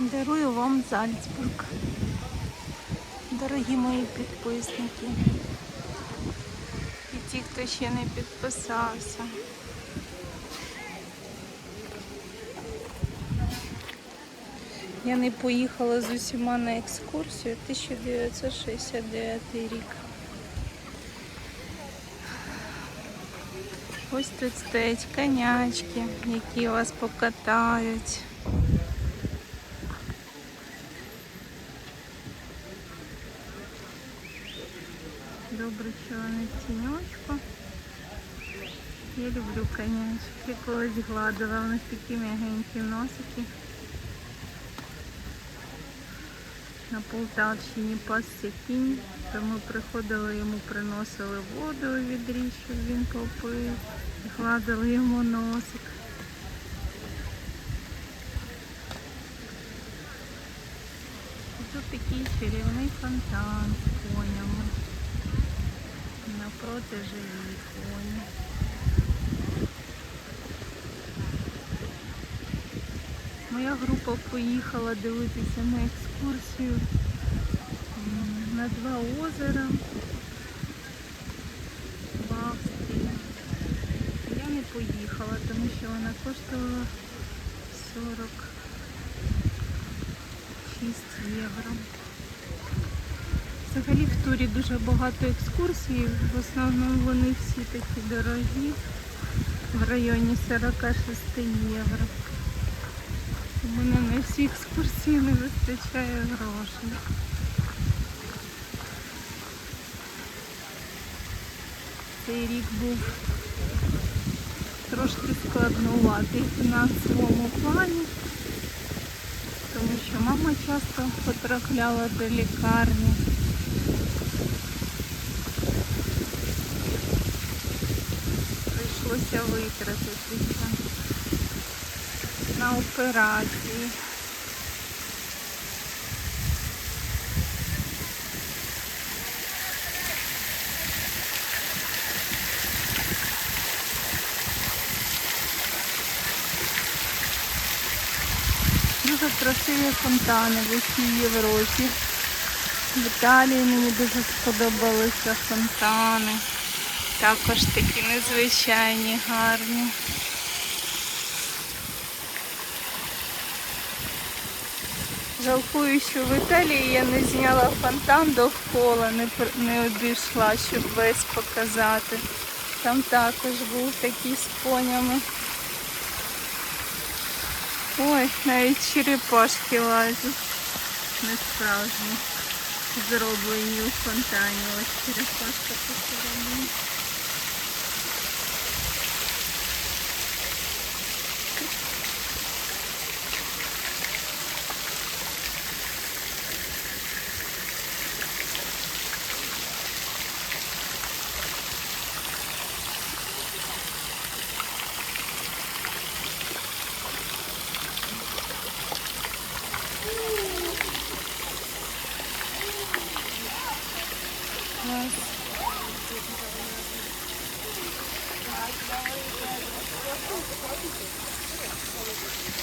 Дарую вам Зальцбург. Дорогі мої підписники. І ті, хто ще не підписався. Я не поїхала з усіма на екскурсію 1969 рік. Ось тут стоять конячки, які вас покатають. Вони в тіньочку. Я люблю конячок. Я колись гладила, у них такі м'ягенькі носики. На Полтавщині пасся кінь, то ми приходили йому, приносили воду у відрі, щоб він попив. Гладили йому носик. Тут такий чарівний фонтан. Напроти живі коні. Моя група поїхала дивитися на екскурсію на два озера в Австрії. Я не поїхала, тому що вона коштувала 46 євро. Взагалі в турі дуже багато екскурсій, в основному вони всі такі дорогі, в районі 46 євро. У мене на всі екскурсії не вистачає грошей. Цей рік був трошки складнуватий в фінансовому плані, тому що мама часто потрапляла до лікарні. Прийшлося витратитися на операції. Дуже красиві фонтани в усій Європі. В Італії мені дуже сподобалися фонтани. Також такі незвичайні, гарні. Жалкую, що в Італії я не зняла фонтан довкола, не, не обійшла, щоб весь показати. Там також був такий з понями. Ой, навіть черепашки лазять. Не справжні. Зроблені у фонтані. Ось черепашка посередині. Thank you.